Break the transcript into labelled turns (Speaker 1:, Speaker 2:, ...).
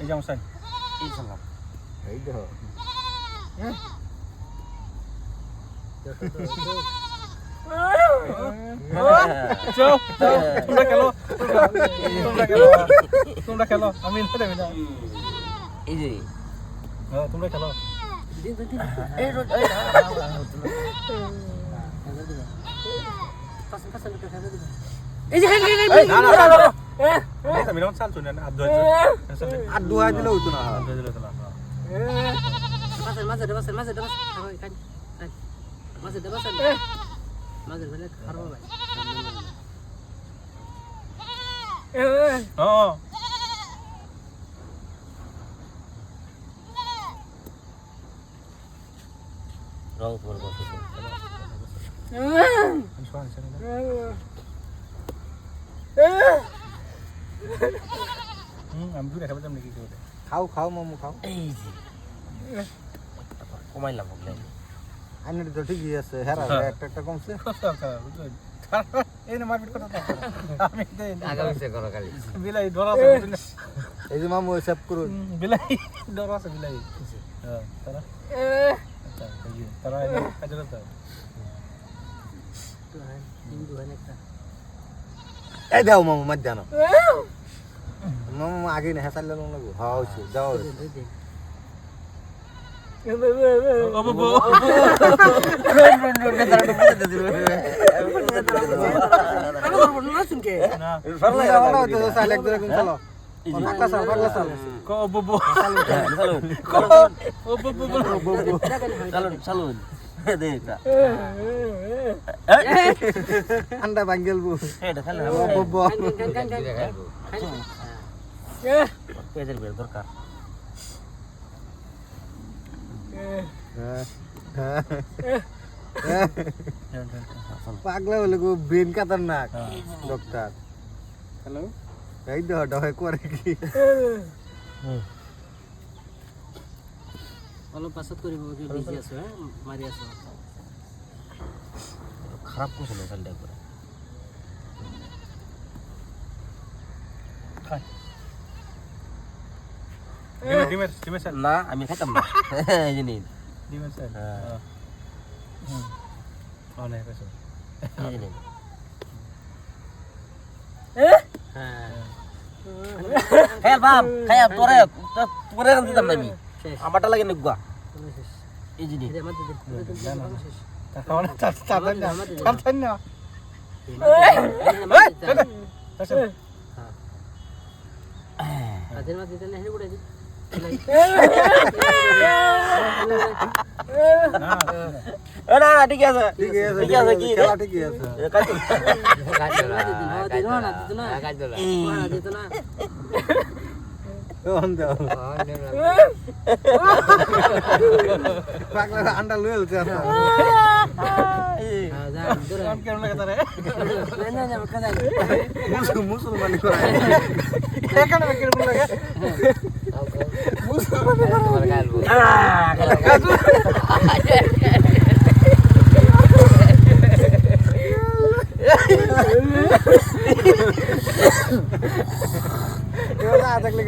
Speaker 1: এই যে আমার
Speaker 2: এই সালাম
Speaker 3: এই দেখো।
Speaker 1: চলো তোমরা খেলো। তোমরা খেলো। তোমরা খেলো। আমি না দেবে না।
Speaker 2: এই যে।
Speaker 1: হ্যাঁ, তোমরা খেলো।
Speaker 2: এই রোজ এই এই যে খাই খাই খাই
Speaker 1: না না না এই আমি রন চাল শুনে না আদ্য আছে
Speaker 3: আর দুহাই দিলে হইতো না
Speaker 1: আদ্য দিলে তো না
Speaker 2: মাছের মাছের মাছের মাছের মাছের খাই খাই খাই মাছের মাছের মাছের বেলা খারাপ ভাই
Speaker 1: ও
Speaker 2: রং তোমার কথা
Speaker 1: আমি দুটো খাবার দাম নাকি
Speaker 3: খাও খাও মামু খাও।
Speaker 2: এই যে। কমাইলাম বললেন
Speaker 3: আইনের তো ঠিকই আছে হেরা একটা একটা কমছে।
Speaker 1: এই না মারপিট কথা আমি
Speaker 2: আগামী সে করো খালি
Speaker 1: বিলাই ডর আছে
Speaker 3: এই যে মামু সেভ করুন।
Speaker 1: বিলাই ডর আছে বিলাই। হ্যাঁ তারা? এই যে, তারা কাজে করতে
Speaker 2: হিন্দু হয় একটা
Speaker 3: এই দাও মামু মার জানো মামু আগে না হেসাল লাগবো হ্যাঁ হইছে যাও যাওয়া
Speaker 2: চালুন
Speaker 3: আন্ডা ভাঙ্গেল বু
Speaker 2: এটা খেলে
Speaker 3: ও বব্ব
Speaker 2: পেঁয়াজের বের দরকার।
Speaker 3: পাগলা হলে গো ব্রেন খাতারনাক
Speaker 1: হ্যাঁ।
Speaker 3: ডক্টর।
Speaker 1: হ্যালো?
Speaker 3: এই দেহ ডহে করে কি?
Speaker 2: অলপ পাছত কৰিব কি বিজি আছো হ্যাঁ মাৰি আছো। খারাপ
Speaker 1: খাই ডিমের ডিমের স্যার
Speaker 2: না আমি খাইতাম না এই যে
Speaker 1: ডিমের স্যার
Speaker 2: হ্যাঁ।
Speaker 1: অনেক আছে
Speaker 2: এই যে নিন হ্যাঁ বাপ খাই তোরে তোরে রান দিতাম না আমি আমারটা লাগে এই
Speaker 1: না চাচান না
Speaker 2: হাতের মাঝে দিতে না হেরে পড়ে
Speaker 1: না
Speaker 2: না না ঠিক আছে
Speaker 3: ঠিক আছে
Speaker 2: ঠিক আছে কি
Speaker 3: খেলা ঠিকই আছে তখন দাও পাগলা আন্ডা লয়ে উঠছে
Speaker 1: কাম কেমন লাগে তারে
Speaker 3: মুসলমানি করে
Speaker 1: এখানে কেমন লাগে
Speaker 3: এবার না থাকলে